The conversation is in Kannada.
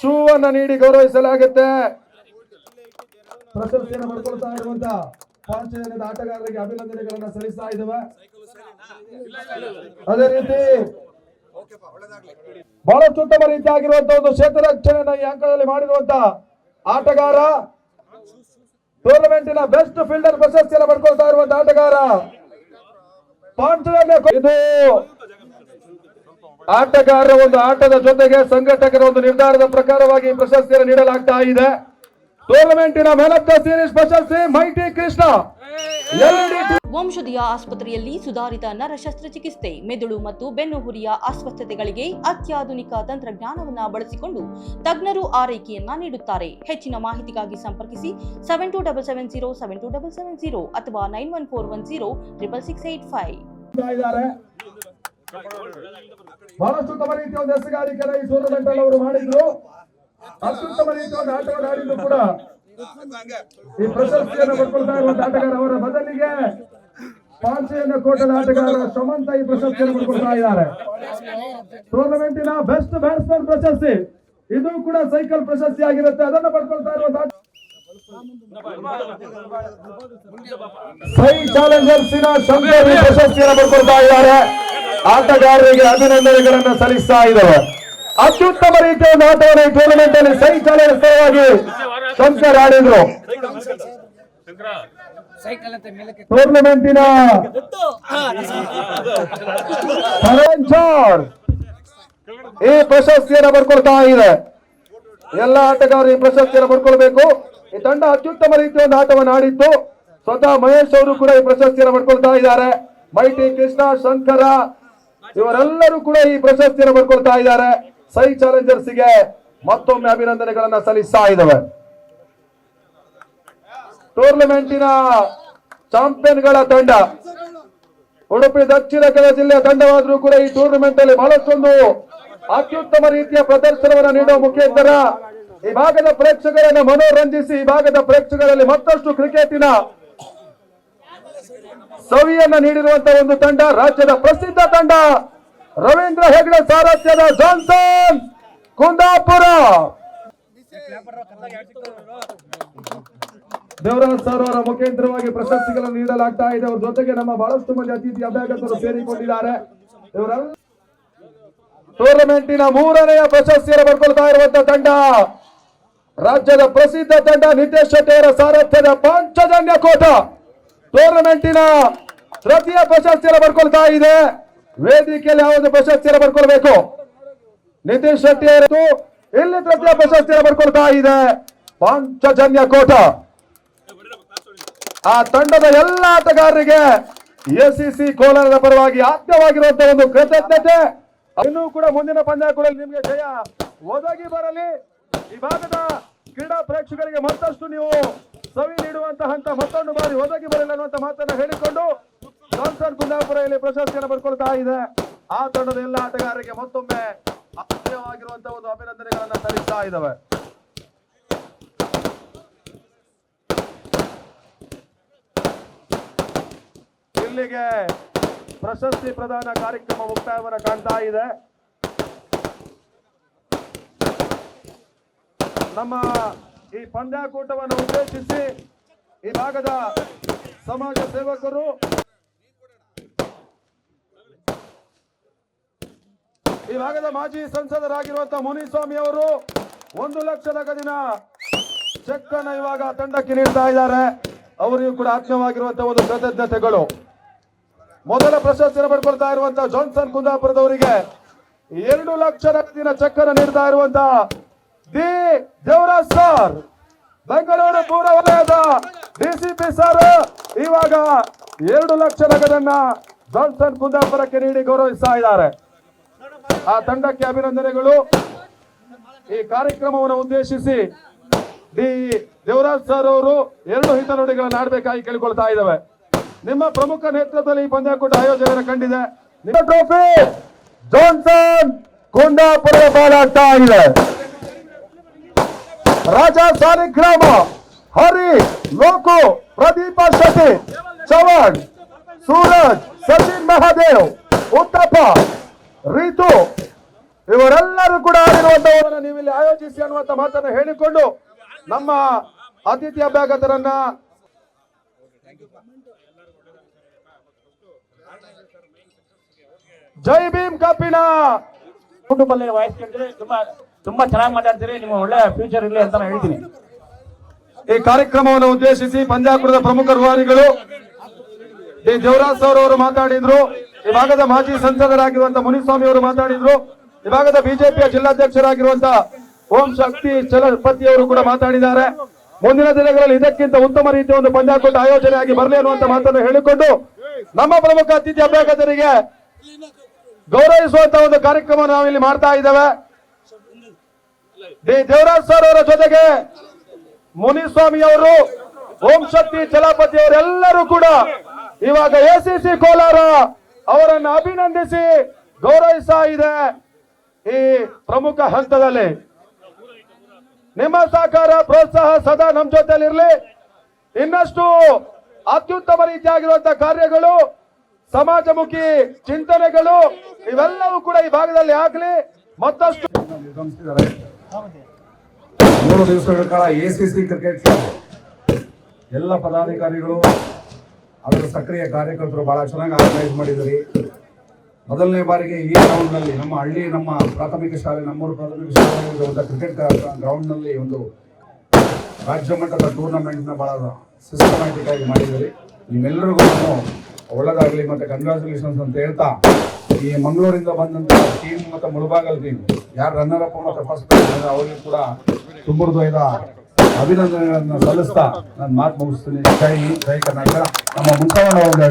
ಶೂ ಅನ್ನ ನೀಡಿ ಗೌರವಿಸಲಾಗುತ್ತೆ. ಪ್ರಶಸ್ತಿಯನ್ನು ಪಡ್ಕೊಳ್ತಾ ಇರುವಂತ ಪಾಂಚಜನ್ಯದ ಆಟಗಾರರಿಗೆ ಅಭಿನಂದನೆಗಳನ್ನ ಸಲ್ಲಿಸ್ತಾ ಇದ್ದೇವೆ. ಅದೇ ರೀತಿ ಬಹಳಷ್ಟು ಉತ್ತಮ ರೀತಿಯಾಗಿರುವಂತಹ ಒಂದು ಕ್ಷೇತ್ರ ರಕ್ಷಣೆಯನ್ನ ಈ ಅಂಕದಲ್ಲಿ ಮಾಡಿರುವಂತ ಆಟಗಾರ. ಟೂರ್ನಮೆಂಟಿನ ಬೆಸ್ಟ್ ಫೀಲ್ಡರ್ ಪ್ರಶಸ್ತಿಯನ್ನು ಪಡ್ಕೊಳ್ತಾ ಇರುವಂತಹ ಆಟಗಾರ. ಇದು ಆಟಗಾರರ ಒಂದು ಆಟದ ಜೊತೆಗೆ ಸಂಘಟಕರ ಒಂದು ನಿರ್ಧಾರದ ಪ್ರಕಾರವಾಗಿ ಪ್ರಶಸ್ತಿಯನ್ನು ನೀಡಲಾಗ್ತಾ ಇದೆ. ಟೂರ್ನಮೆಂಟಿನ ಮ್ಯಾನ್ ಸೀರೀಸ್ ಪ್ರಶಸ್ತಿ ಮೈಟಿ ಕೃಷ್ಣ ವಂಶದಿಯ ಆಸ್ಪತ್ರೆಯಲ್ಲಿ ಸುಧಾರಿತ ನರ ಶಸ್ತ್ರಚಿಕಿತ್ಸೆ ಮೆದುಳು ಮತ್ತು ಬೆನ್ನುಹುರಿಯ ಅಸ್ವಸ್ಥತೆಗಳಿಗೆ ಅತ್ಯಾಧುನಿಕ ತಂತ್ರಜ್ಞಾನವನ್ನ ಬಳಸಿಕೊಂಡು ತಜ್ಞರು ಆರೈಕೆಯನ್ನ ನೀಡುತ್ತಾರೆ. ಹೆಚ್ಚಿನ ಮಾಹಿತಿಗಾಗಿ ಸಂಪರ್ಕಿಸಿ seven two double seven zero seven two double seven zero ಅಥವಾ nine one four one zero triple six eight five ಇದ್ದಾರೆ. ಬಹಳಷ್ಟು ಉತ್ತಮ ರೀತಿಯ ಒಂದು ಎಸೆಗಾರಿಕೆನ ಈ ಟೂರ್ನಮೆಂಟ್ ಅಲ್ಲಿ ಅವರು ಮಾಡಿದ್ರು. ಅತ್ಯುತ್ತಮ ರೀತಿಯ ಒಂದು ಆಟವನ್ನು ಆಡಿದ್ರು ಕೂಡ ಈ ಪ್ರಶಸ್ತಿಯನ್ನು ಪಡ್ಕೊಳ್ತಾ ಇರುವಂತಹ ಆಟಗಾರ ಅವರ ಬದಲಿಗೆ ಪಾಂಚೆಯನ್ನು ಕೋಟದ ಆಟಗಾರ ಶಮಂತ ಈ ಪ್ರಶಸ್ತಿಯನ್ನು ಪಡ್ಕೊಳ್ತಾ ಇದ್ದಾರೆ. ಟೂರ್ನಮೆಂಟಿನ ಬೆಸ್ಟ್ ಬ್ಯಾಟ್ಸ್ಮನ್ ಪ್ರಶಸ್ತಿ. ಇದು ಕೂಡ ಸೈಕಲ್ ಪ್ರಶಸ್ತಿ ಆಗಿರುತ್ತೆ ಅದನ್ನು ಪಡ್ಕೊಳ್ತಾ ಇರುವಂತ ಆಟ- ಸೈ ಚಾಲೆಂಜರ್ಸಿನ ಶಂಕರ್ ಪ್ರಶಸ್ತಿಯನ್ನು ಪಡ್ಕೊಳ್ತಾ ಇದ್ದಾರೆ. ಆಟಗಾರರಿಗೆ ಅಭಿನಂದನೆಗಳನ್ನು ಸಲ್ಲಿಸ್ತಾ ಇದ್ದಾರೆ. ಅತ್ಯುತ್ತಮ ರೀತಿಯ ಒಂದು ಆಟವನ್ನು ಈ ಟೂರ್ನಮೆಂಟ್ ಅಲ್ಲಿ ಸೈ ಚಾಲೆಂಜರ್ ಪರವಾಗಿ ಶಂಕರ್ ಆಡಿದ್ರು. ಟೂರ್ನಮೆಂಟಿನ ಈ ಪ್ರಶಸ್ತಿಯನ್ನು ಪಡ್ಕೊಳ್ತಾ ಇದೆ. ಎಲ್ಲ ಆಟಗಾರರು ಈ ಪ್ರಶಸ್ತಿಯನ್ನು ಪಡ್ಕೊಳ್ಬೇಕು. ಈ ತಂಡ ಅತ್ಯುತ್ತಮ ರೀತಿಯ ಒಂದು ಆಟವನ್ನು ಆಡಿತ್ತು ಸ್ವತಃ ಮಹೇಶ್ ಅವರು ಕೂಡ ಈ ಪ್ರಶಸ್ತಿಯನ್ನು ಪಡ್ಕೊಳ್ತಾ ಇದ್ದಾರೆ. ಮೈಟಿ ಕೃಷ್ಣ, ಶಂಕರ, ಇವರೆಲ್ಲರೂ ಕೂಡ ಈ ಪ್ರಶಸ್ತಿಯನ್ನು ಪಡ್ಕೊಳ್ತಾ ಇದ್ದಾರೆ. ಸೈ ಚಾಲೆಂಜರ್ಸ್ಗೆ ಮತ್ತೊಮ್ಮೆ ಅಭಿನಂದನೆಗಳನ್ನ ಸಲ್ಲಿಸ್ತಾ ಇದ್ದಾವೆ. ಟೂರ್ನಮೆಂಟಿನ ಚಾಂಪಿಯನ್ಗಳ ತಂಡ. ಉಡುಪಿ, ದಕ್ಷಿಣ ಕನ್ನಡ ಜಿಲ್ಲೆಯ ತಂಡವಾದರೂ ಕೂಡ ಈ ಟೂರ್ನಮೆಂಟ್ ಅಲ್ಲಿ ಬಹಳಷ್ಟೊಂದು ಅತ್ಯುತ್ತಮ ರೀತಿಯ ಪ್ರದರ್ಶನವನ್ನು ನೀಡುವ ಮುಖೇತರ ಈ ಭಾಗದ ಪ್ರೇಕ್ಷಕರನ್ನು ಮನೋರಂಜಿಸಿ, ಈ ಭಾಗದ ಪ್ರೇಕ್ಷಕರಲ್ಲಿ ಮತ್ತಷ್ಟು ಕ್ರಿಕೆಟಿನ ಸವಿಯನ್ನ ನೀಡಿರುವಂತಹ ಒಂದು ತಂಡ, ರಾಜ್ಯದ ಪ್ರಸಿದ್ಧ ತಂಡ, ರವೀಂದ್ರ ಹೆಗ್ಡೆ ಸಾರಥ್ಯದ ಜಾನ್ಸನ್, ಕುಂದಾಪುರ. ದೇವರಾಜ್ ಸರ್ ಅವರ ಮುಖೇಂದ್ರವಾಗಿ ಪ್ರಶಸ್ತಿಗಳನ್ನು ನೀಡಲಾಗ್ತಾ ಇದೆ. ಅವ್ರ ಜೊತೆಗೆ ನಮ್ಮ ಬಹಳಷ್ಟು ಮಂದಿ ಅತಿಥಿ ಅಭ್ಯಾಗತರು ಸೇರಿಕೊಂಡಿದ್ದಾರೆ. ಟೂರ್ನಮೆಂಟಿನ ಮೂರನೆಯ ಪ್ರಶಸ್ತಿಯನ್ನು ಪಡ್ಕೊಳ್ತಾ ಇರುವಂತಹ ತಂಡ. ರಾಜ್ಯದ ಪ್ರಸಿದ್ಧ ತಂಡ ನಿತೇಶ್ ಶೆಟ್ಟಿ ಅವರ ಸಾರಥ್ಯದ ಪಾಂಚಜನ್ಯ ಕೋಟ. ಟೂರ್ನಮೆಂಟಿನ ತೃತೀಯ ಪ್ರಶಸ್ತಿಯನ್ನು ಪಡ್ಕೊಳ್ತಾ ಇದೆ. ವೇದಿಕೆಯಲ್ಲಿ ಯಾವ ಪ್ರಶಸ್ತಿಯನ್ನು ಪಡ್ಕೊಳ್ಬೇಕು? ನಿತೇಶ್ ಶೆಟ್ಟಿ ಅವರು ಇಲ್ಲಿ ತೃತೀಯ ಪ್ರಶಸ್ತಿಯನ್ನು ಪಡ್ಕೊಳ್ತಾ ಇದೆ. ಪಾಂಚಜನ್ಯ ಕೋಟ. ಆ ತಂಡದ ಎಲ್ಲ ಆಟಗಾರರಿಗೆ ಎಸಿಸಿ ಕೋಲಾರದ ಪರವಾಗಿ ಆತ್ಮವಾಗಿರುವಂತಹ ಒಂದು ಕೃತಜ್ಞತೆ. ಇನ್ನೂ ಕೂಡ ಮುಂದಿನ ಪಂದ್ಯಾಕೂಟದಲ್ಲಿ ನಿಮಗೆ ಜಯ. ಒದಗಿ ಬರಲಿ. ಈ ಭಾಗದ ಕ್ರೀಡಾ ಪ್ರೇಕ್ಷಕರಿಗೆ ಮತ್ತಷ್ಟು ನೀವು ಸವಿ ನೀಡುವಂತಹ ಮತ್ತೊಂದು ಬಾರಿ ಒದಗಿ ಬರಲಿಲ್ಲ ಅನ್ನುವಂತ ಮಾತನ್ನ ಹೇಳಿಕೊಂಡು ಜಾನ್ಸನ್ ಕುಂದಾಪುರ ಪ್ರಶಸ್ತಿಯನ್ನು ಪಡ್ಕೊಳ್ತಾ ಇದೆ. ಆ ತಂಡದ ಎಲ್ಲ ಆಟಗಾರರಿಗೆ ಮತ್ತೊಮ್ಮೆ ಆದ್ಯವಾಗಿರುವಂತಹ ಒಂದು ಅಭಿನಂದನೆಗಳನ್ನ ಸಲ್ಲಿಸ್ತಾ ಇದ್ದಾವೆ. ಇಲ್ಲಿಗೆ ಪ್ರಶಸ್ತಿ ಪ್ರದಾನ ಕಾರ್ಯಕ್ರಮ ಮುಕ್ತಾಯವನ್ನು ಕಾಣ್ತಾ ಇದೆ. ನಮ್ಮ ಈ ಪಂದ್ಯಾಕೂಟವನ್ನು ಉದ್ದೇಶಿಸಿ ಈ ಭಾಗದ ಸಮಾಜ ಸೇವಕರು ಈ ಭಾಗದ ಮಾಜಿ ಸಂಸದರಾಗಿರುವಂತಹ ಮುನಿಸ್ವಾಮಿ ಅವರು ಒಂದು ಲಕ್ಷ ನಗದಿನ ಚೆಕ್ ಅನ್ನು ಇವಾಗ ತಂಡಕ್ಕೆ ನೀಡ್ತಾ ಇದ್ದಾರೆ. ಅವರಿಗೂ ಕೂಡ ಆತ್ಮೀಯವಾಗಿರುವಂತಹ ಒಂದು ಕೃತಜ್ಞತೆಗಳು. ಮೊದಲ ಪ್ರಶಸ್ತಿಯನ್ನು ಪಡ್ಕೊಳ್ತಾ ಇರುವಂತಹ ಜಾನ್ಸನ್ ಕುಂದಾಪುರದವರಿಗೆ ಎರಡು ಲಕ್ಷ ನಗದಿನ ಚೆಕ್ ಅನ್ನು ನೀಡ್ತಾ ಇರುವಂತಹ ಡಿ ದೇವರಾಜ್ ಸರ್, ಬೆಂಗಳೂರು ಪೂರ್ವ ವಲಯದ ಡಿಸಿಪಿ ಸರ್, ಇವಾಗ ಎರಡು ಲಕ್ಷ ನಗದನ್ನ ಜಾನ್ಸನ್ ಕುಂದಾಪುರಕ್ಕೆ ನೀಡಿ ಗೌರವಿಸ್ತಾ ಇದ್ದಾರೆ. ಆ ತಂಡಕ್ಕೆ ಅಭಿನಂದನೆಗಳು. ಈ ಕಾರ್ಯಕ್ರಮವನ್ನು ಉದ್ದೇಶಿಸಿ ಡಿ ದೇವರಾಜ್ ಸರ್ ಅವರು ಎರಡು ಹಿತನುಡಿಗಳನ್ನು ಆಡಬೇಕಾಗಿ ಕೇಳಿಕೊಳ್ತಾ ಇದ್ದಾವೆ. ನಿಮ್ಮ ಪ್ರಮುಖ ನೇತೃತ್ವದಲ್ಲಿ ಈ ಪಂದ್ಯಾಕೂಟ ಆಯೋಜನೆ ಕಂಡಿದೆ. ನಿಮ್ಮ ಟ್ರೋಫಿ ಜಾನ್ಸನ್ ಕುಂದಾಪುರ ಪಾಲಾಗ್ತಾ ಇದೆ ರಾಜ ಸಾಲಿಗ್ರಾಮ ಹರಿ, ಲೋಕು, ಪ್ರದೀಪ ಶೆಟ್ಟಿ ಚವಾಣ್ ಸೂರಜ್, ಸಚಿನ್ ಮಹಾದೇವ್, ಉತ್ತಪ್ಪ, ರೀತು, ಇವರೆಲ್ಲರೂ ಕೂಡ ಆಡಿರುವಂತವರನ್ನ ನೀವಿಲ್ಲಿ ಆಯೋಜಿಸಿ ಅನ್ನುವಂತ ಮಾತನ್ನು ಹೇಳಿಕೊಂಡು ನಮ್ಮ ಅತಿಥಿ ಅಭ್ಯಾಗತರನ್ನ ಜೈ ಭೀಮ್ ಕಪಿಣ ಕುಟುಂಬದಲ್ಲಿ ವಹಿಸ್ಕೊಂಡ್ರೆ ತುಂಬಾ ತುಂಬಾ ಚೆನ್ನಾಗಿ ಮಾತಾಡ್ತೀರಿ, ನಿಮ್ಮ ಒಳ್ಳೆ ಫ್ಯೂಚರ್ ಇರಲಿ ಅಂತ ನಾನು ಹೇಳ್ತೀನಿ. ಈ ಕಾರ್ಯಕ್ರಮವನ್ನು ಉದ್ದೇಶಿಸಿ ಪಂಜಾಪುರದ ಪ್ರಮುಖ ರೂವಾರಿಗಳು ಡಿ. ದೇವರಾಜ್ ಸರ್ ಅವರು ಮಾತಾಡಿದ್ರು, ಈ ಭಾಗದ ಮಾಜಿ ಸಂಸದರಾಗಿರುವಂತ ಮುನಿಸ್ವಾಮಿ ಅವರು ಮಾತಾಡಿದ್ರು, ಈ ಭಾಗದ ಬಿಜೆಪಿಯ ಜಿಲ್ಲಾಧ್ಯಕ್ಷರಾಗಿರುವಂತ ಓಂ ಶಕ್ತಿ ಚಲಪತಿ ಅವರು ಕೂಡ ಮಾತಾಡಿದ್ದಾರೆ. ಮುಂದಿನ ದಿನಗಳಲ್ಲಿ ಇದಕ್ಕಿಂತ ಉತ್ತಮ ರೀತಿಯ ಒಂದು ಪಂದ್ಯಾಕೂಟ ಆಯೋಜನೆ ಆಗಿ ಬರಲಿ ಅನ್ನುವಂತ ಮಾತನ್ನು ಹೇಳಿಕೊಂಡು ನಮ್ಮ ಪ್ರಮುಖ ಅತಿಥಿ ಅಭ್ಯಾಗತರಿಗೆ ಗೌರವಿಸುವಂತ ಒಂದು ಕಾರ್ಯಕ್ರಮ ನಾವಿಲ್ಲಿ ಮಾಡ್ತಾ ಇದ್ದೇವೆ. ದೇವರಾಜ್ ಸರ್ ಅವರ ಜೊತೆಗೆ ಮುನಿಸ್ವಾಮಿ ಅವರು, ಓಂ ಶಕ್ತಿ ಚಲಪತಿ ಅವರೆಲ್ಲರೂ ಕೂಡ ಇವಾಗ ಸಿ ಕೋಲಾರ ಅವರನ್ನು ಅಭಿನಂದಿಸಿ ಗೌರವಿಸ್ತಾ ಇದೆ ಈ ಪ್ರಮುಖ ಹಂತದಲ್ಲಿ. ನಿಮ್ಮ ಸಹಕಾರ, ಪ್ರೋತ್ಸಾಹ ಸದಾ ನಮ್ಮ ಜೊತೆಲಿರ್ಲಿ ಇನ್ನಷ್ಟು ಅತ್ಯುತ್ತಮ ರೀತಿಯಾಗಿರುವಂತಹ ಕಾರ್ಯಗಳು, ಸಮಾಜಮುಖಿ ಚಿಂತನೆಗಳು ಇವೆಲ್ಲವೂ ಕೂಡ ಈ ಭಾಗದಲ್ಲಿ ಆಗಲಿ. ಮತ್ತಷ್ಟು ನಿರ್ಗಮಿಸಿದ್ದಾರೆ ಮೂರು ದಿವಸಗಳ ಕಾಲ ಎಸಿಸಿ ಕ್ರಿಕೆಟ್ ಎಲ್ಲ ಪದಾಧಿಕಾರಿಗಳು, ಅದರ ಸಕ್ರಿಯ ಕಾರ್ಯಕರ್ತರು ಬಹಳ ಚೆನ್ನಾಗಿ ಆರ್ಗನೈಸ್ ಮಾಡಿದ್ರಿ ಮೊದಲನೇ ಬಾರಿಗೆ ಈ ಗ್ರೌಂಡ್ನಲ್ಲಿ, ನಮ್ಮ ಹಳ್ಳಿ, ನಮ್ಮ ಪ್ರಾಥಮಿಕ ಶಾಲೆ, ನಮ್ಮೂರು ಪ್ರಾಥಮಿಕ ಶಾಲೆ ಕ್ರಿಕೆಟ್ ಗ್ರೌಂಡ್ನಲ್ಲಿ ಒಂದು ರಾಜ್ಯ ಮಟ್ಟದ ಟೂರ್ನಮೆಂಟ್ನ ಬಹಳ ಸಿಸ್ಟಮ್ಯಾಟಿಕ್ ಆಗಿ ಮಾಡಿದ್ರಿ ನಿಮ್ಮೆಲ್ಲರಿಗೂ ಒಳ್ಳೇದಾಗಲಿ ಮತ್ತೆ ಕಂಗ್ರಾಚುಲೇಷನ್ಸ್ ಅಂತ ಹೇಳ್ತಾ ಈ ಮಂಗಳೂರಿಂದ ಬಂದಂತ ಟೀಮ್ ಮತ್ತೆ ಮುಳಬಾಗಲ್ ಟೀಮ್ ಯಾರು ರನ್ನರ್ ಅಪ್ ಫಸ್ಟ್ ಅವರಿಗೆ ಕೂಡ ತುಂಬ ಹೃದಯದ ಅಭಿನಂದನೆಗಳನ್ನ ಸಲ್ಲಿಸ್ತಾ ನಾನು ಮಾತು ಮುಗಿಸ್ತೀನಿ. ಜೈ ಜೈ ಕರ್ನಾಟಕ. ನಮ್ಮ ಒಂದು